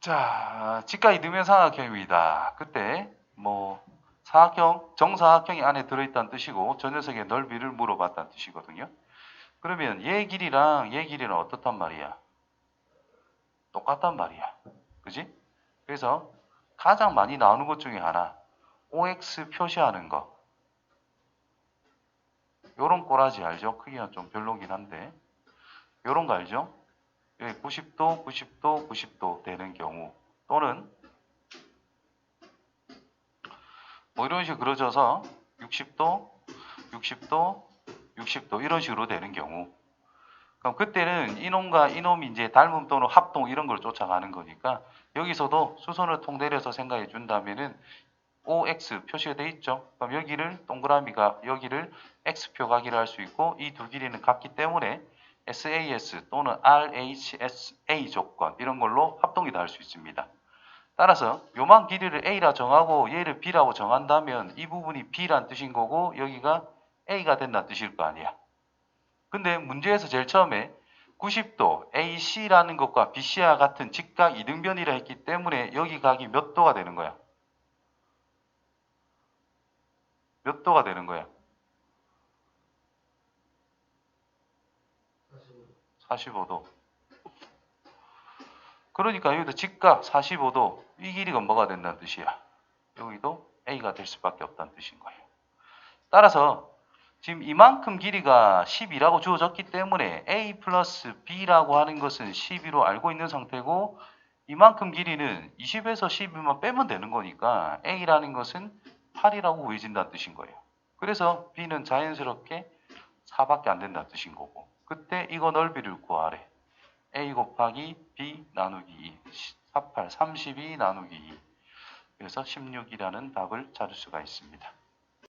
자, 직가 이등변 삼각형입니다. 그때 뭐 사각형, 정사각형이 안에 들어있다는 뜻이고 저 녀석의 넓이를 물어봤다는 뜻이거든요. 그러면 얘 길이랑 얘 길이는 어떻단 말이야? 똑같단 말이야. 그지? 그래서 가장 많이 나오는 것 중에 하나 OX 표시하는 거 요런 꼬라지 알죠? 크기가 좀 별로긴 한데 요런 거 알죠? 여기 90도, 90도, 90도 되는 경우 또는 뭐 이런 식으로 그려져서 60도, 60도, 60도 이런 식으로 되는 경우 그럼 그때는 이놈과 이놈이 이제 닮음 또는 합동 이런 걸 쫓아가는 거니까 여기서도 수선을 통대려서 생각해 준다면은 OX 표시가 돼 있죠. 그럼 여기를 동그라미가 여기를 X표 가기를 할수 있고 이 두 길이는 같기 때문에 SAS 또는 RHSA 조건 이런 걸로 합동이 다 할 수 있습니다. 따라서 요만 길이를 A라 정하고 얘를 B라고 정한다면 이 부분이 B란 뜻인 거고 여기가 A가 된다는 뜻일 거 아니야. 근데 문제에서 제일 처음에 90도 AC라는 것과 BC와 같은 직각 이등변이라 했기 때문에 여기 각이 몇 도가 되는 거야? 몇 도가 되는 거야? 45도. 그러니까 여기도 직각 45도 이 길이가 뭐가 된다는 뜻이야. 여기도 A가 될 수밖에 없다는 뜻인 거예요. 따라서 지금 이만큼 길이가 12라고 주어졌기 때문에 A 플러스 B라고 하는 것은 12로 알고 있는 상태고 이만큼 길이는 20에서 12만 빼면 되는 거니까 A라는 것은 8이라고 구해진다는 뜻인 거예요. 그래서 B는 자연스럽게 4밖에 안 된다는 뜻인 거고 그때 이거 넓이를 구하래. A 곱하기 B 나누기 2 48, 32 나누기 2 그래서 16이라는 답을 찾을 수가 있습니다.